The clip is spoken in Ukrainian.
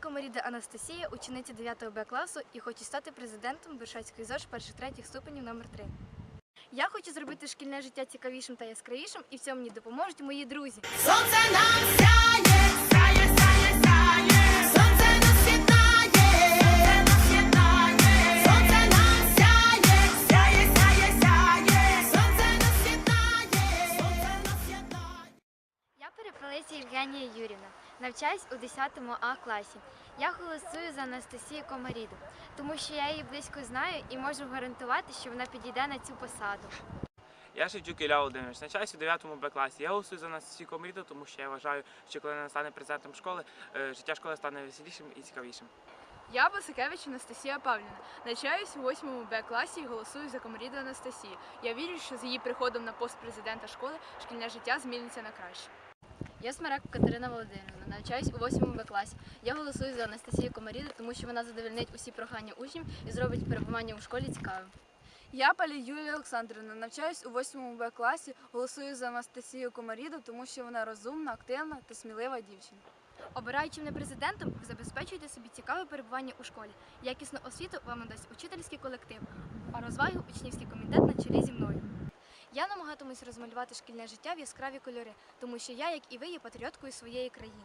Комаріда Анастасія, учениця 9 Б класу і хочу стати президентом Бершацької ЗОЖ перших третіх ступенів номер 3 Я хочу зробити шкільне життя цікавішим та яскравішим, і в цьому мені допоможуть мої друзі. Сонце нам сяє, Євгенія Юрівна, навчаюсь у 10 А класі. Я голосую за Анастасію Комаріду, тому що я її близько знаю і можу гарантувати, що вона підійде на цю посаду. Я Шевчук Ілля Володимирович, навчаюся у 9 Б класі. Я голосую за Анастасію Комріду, тому що я вважаю, що коли вона стане президентом школи, е, життя школи стане веселішим і цікавішим. Я Басакевич Анастасія Павлівна. Навчаюсь у 8 Б класі і голосую за комаріду Анастасію. Я вірю, що з її приходом на пост президента школи шкільне життя зміниться на краще. Я Смирак Катерина Володимирівна, навчаюсь у 8 Б класі. Я голосую за Анастасію Комаріду, тому що вона задовольнить усі прохання учнів і зробить перебування у школі цікавим. Я Палі Юлія Олександрівна, навчаюсь у 8 Б класі, голосую за Анастасію Комаріду, тому що вона розумна, активна та смілива дівчина. Обираючи мене президентом, ви забезпечуєте собі цікаве перебування у школі. Якісну освіту вам надасть учительський колектив, а розваги учнівський комітет на чолі зі мною. Я намагатимусь розмалювати шкільне життя в яскраві кольори, тому що я, як і ви, є патріоткою своєї країни.